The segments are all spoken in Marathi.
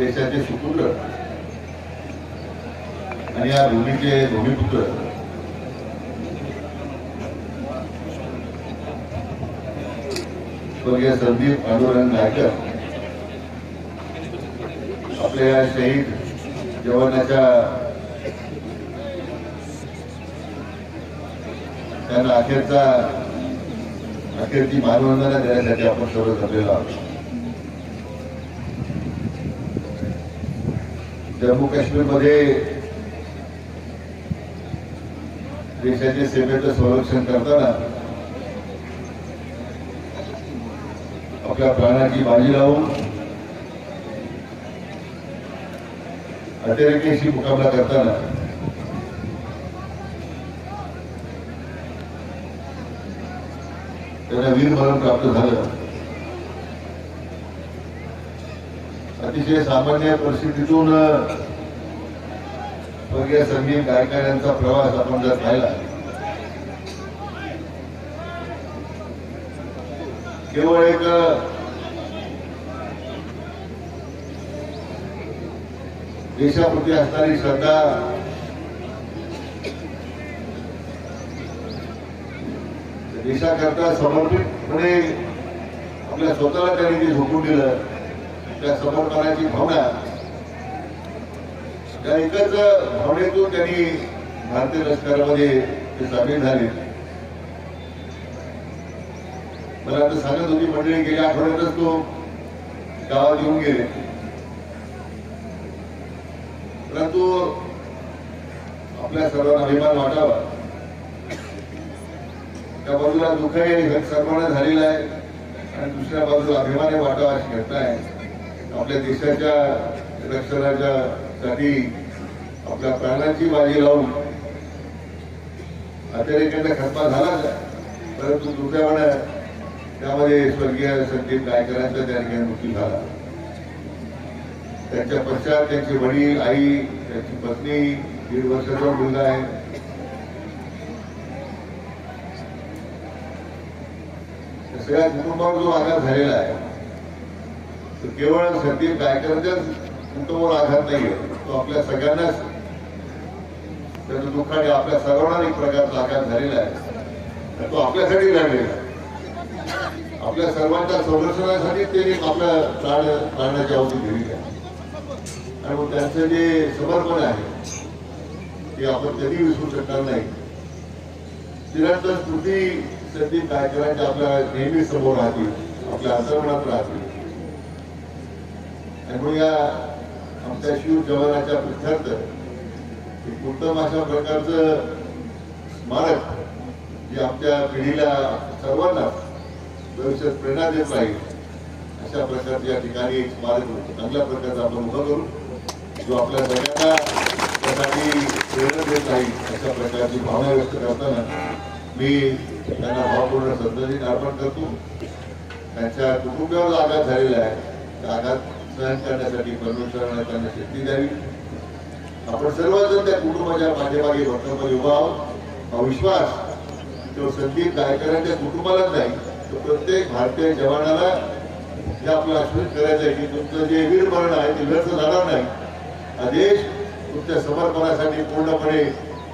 देशाचे सुपुत्र. आणि या भूमीचे भूमिपुत्र. स्वर्गीय संदीप पांडुरंग नायकर. आपल्या या शहीद जवानाच्या त्यांना अखेरचा अखेरची मानवंदना देण्यासाठी आपण सर्व जमलेलो आहोत. जम्मू काश्मीरमध्ये देशाच्या सीमेचं संरक्षण करताना आपल्या प्राणाची बाजी लावून अतिरेक्याशी मुकाबला करताना त्यांना वीरमरण प्राप्त झालं. अतिशय सामान्य परिस्थितीतून स्वर्गीय संगीत गायकर यांचा प्रवास आपण जर पाहिला केवळ एक देशाप्रती असणारी श्रद्धा देशाकरता समर्पितपणे आपल्या स्वतःला त्यांनी जे झोकून दिलं त्या समर्पणाची भावना. त्या एकच भावनेतून त्यांनी भारतीय लष्करामध्ये ते सामील झाले. मला आता सांगत होती मंडळी गेल्या आठवड्यातच तो गावात येऊन गेले. परंतु आपल्या सर्वांना अभिमान वाटावा. त्या बाजूला दुःखही सर्वांना झालेलं आहे. आणि दुसऱ्या बाजूला अभिमान वाटावा अशी घटना आहे. आपल्या देशाच्या रक्षणाच्या साठी आपल्या प्राणाची बाजी लावून अतिरेक्यांचा खतमा झालाच परंतु दुर्दैवानं त्यामध्ये स्वर्गीय संदीप गायकरांचा त्या ठिकाणी मृत्यू झाला. त्यांच्या पश्चात त्यांचे वडील आई त्यांची पत्नी दीड वर्षाचा मुलगा आहे. सगळ्या कुटुंबावर जो आघात झालेला आहे तो केवळ संदीप गायकरच्याच कुटुंबावर आघात नाहीये तो आपल्या सगळ्यांनाच. त्याचं दुःखाने आपल्या सर्वांना एक प्रकारचा आघात झालेला आहे. तो आपल्यासाठी लढलेला आहे. आपल्या सर्वांच्या संरक्षणासाठी ते आपल्या प्राण प्राण्याची अवधी दिली आहे. आणि मग त्यांचं जे समर्पण आहे ते आपण कधी विसरू शकणार नाही. निरंतर स्मृती संदीप गायकरांच्या आपल्या नेहमी समोर राहतील आपल्या अंतर्मनात राहतील. त्यामुळे या आमच्या शिव जवानाच्या प्रित्यर्थ एक उत्तम अशा प्रकारचं स्मारक जे आमच्या पिढीला सर्वांना भविष्यात प्रेरणा देत राहील अशा प्रकारच्या ठिकाणी एक स्मारक चांगल्या प्रकारचं आपण उभं करू. जो आपल्या सगळ्यांना त्यासाठी प्रेरणा देत राहील अशा प्रकारची भावना व्यक्त करताना मी त्यांना भावपूर्ण श्रद्धांजली अर्पण करतो. त्यांच्या कुटुंबावर आघात झालेला आहे. आघात सहन करण्यासाठी परमेश्वराने त्यांना शक्ती द्यावी. आपण सर्वजण त्या कुटुंबाच्या पाठीमागे भक्तामध्ये उभा आहोत. हा विश्वास तो संदीप गायकरांच्या कुटुंबालाच नाही तो प्रत्येक भारतीय जवानाला हे आपलं आश्वासित करायचं आहे की तुमचं जे वीर मरण आहे ते व्यर्थ जाणार नाही. हा देश तुमच्या समर्पणासाठी पूर्णपणे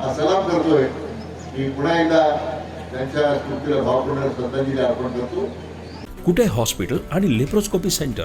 हा सलाम करतोय. मी पुन्हा एकदा त्यांच्या स्मृतीला भावपूर्ण श्रद्धांजली अर्पण करतो. कुठे हॉस्पिटल आणि लेप्रोस्कोपी सेंटर?